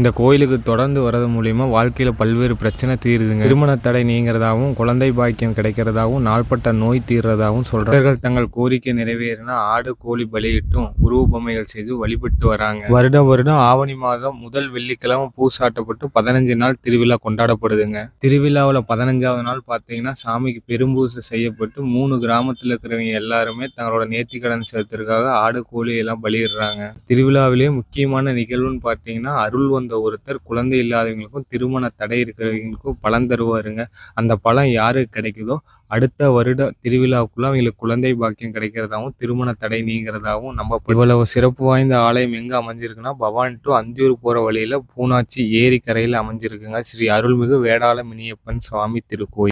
இந்த கோயிலுக்கு தொடர்ந்து வரது மூலியமா வாழ்க்கையில் பல்வேறு பிரச்சனை தீருதுங்க. திருமண தடை நீங்கிறதாகவும் குழந்தை பாக்கியம் கிடைக்கிறதாகவும் நாள்பட்ட நோய் தீர்றதாகவும் சொல்றார்கள் தங்கள் கோரிக்கை நிறைவேறினா ஆடு கோழி பலியிட்டும் உருவ பொம்மைகள் செய்து வழிபட்டு வராங்க. வருடம் வருடம் ஆவணி மாதம் முதல் வெள்ளிக்கிழமை பூசாட்டப்பட்டு பதினஞ்சு நாள் திருவிழா கொண்டாடப்படுதுங்க. திருவிழாவில் பதினஞ்சாவது நாள் பார்த்தீங்கன்னா சாமிக்கு பெரும்பூசை செய்யப்பட்டு மூணு கிராமத்தில் இருக்கிறவங்க எல்லாருமே தங்களோட நேர்த்திக்கடன் செலுத்துறதுக்காக ஆடு கோழி எல்லாம் பலியிடுறாங்க. திருவிழாவிலேயே முக்கியமான நிகழ்வுன்னு பார்த்தீங்கன்னா அருள் வந்த ஒருத்தர் குழந்தை இல்லாதவங்களுக்கும் திருமண தடை இருக்கிறவங்களுக்கும் பழம் தருவாருங்க. அந்த பழம் யாருக்கு கிடைக்குதோ அடுத்த வருட திருவிழாவுக்குள்ள அவங்களுக்கு குழந்தை பாக்கியம் கிடைக்கிறதாவும் திருமண தடை நீங்கிறதாவும் நம்ம இவ்வளவு சிறப்பு வாய்ந்த ஆலயம் எங்க அமைஞ்சிருக்குன்னா பவானி டு அந்தியூர் போற வழியில பூனாச்சி ஏரி கரையில அமைஞ்சிருக்குங்க. ஸ்ரீ அருள்மிகு வேடாள மினியப்பன் சுவாமி திருக்கோயில்.